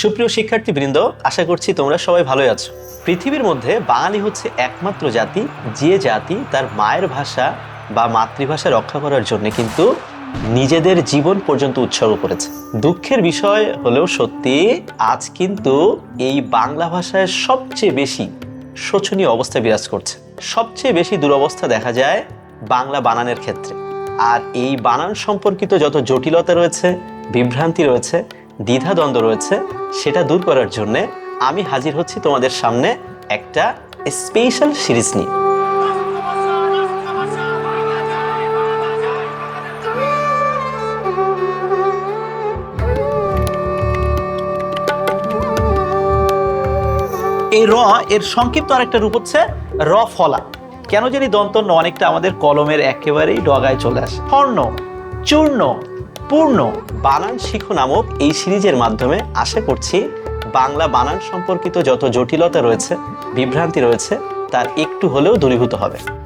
সুপ্রিয় শিক্ষার্থীবৃন্দ, আশা করছি তোমরা সবাই ভালোই আছো। পৃথিবীর মধ্যে বাঙালি হচ্ছে একমাত্র জাতি, যে জাতি তার মায়ের ভাষা বা মাতৃভাষা রক্ষা করার জন্য কিন্তু নিজেদের জীবন পর্যন্ত উৎসর্গ করেছে। দুঃখের বিষয় হলেও সত্যি, আজ কিন্তু এই বাংলা ভাষায় সবচেয়ে বেশি শোচনীয় অবস্থা বিরাজ করছে। সবচেয়ে বেশি দুরবস্থা দেখা যায় বাংলা বানানের ক্ষেত্রে। আর এই বানান সম্পর্কিত যত জটিলতা রয়েছে, বিভ্রান্তি রয়েছে দ্বিধাদ্বন্দ্ব রয়েছে, সেটা দূর করার জন্য আমি হাজির হচ্ছি তোমাদের সামনে একটা স্পেশাল সিরিজ নিয়ে। এই র এর সংক্ষিপ্ত আরেকটা রূপ হচ্ছে র ফলা। কেন জানি দন্ত অনেকটা আমাদের কলমের একেবারেই ডগায় চলে আসে। স্বর্ণ চূর্ণ পূর্ণ বানান শিখো নামক এই সিরিজের মাধ্যমে আশা করছি বাংলা বানান সম্পর্কিত যত জটিলতা রয়েছে, বিভ্রান্তি রয়েছে, তার একটু হলেও দূরীভূত হবে।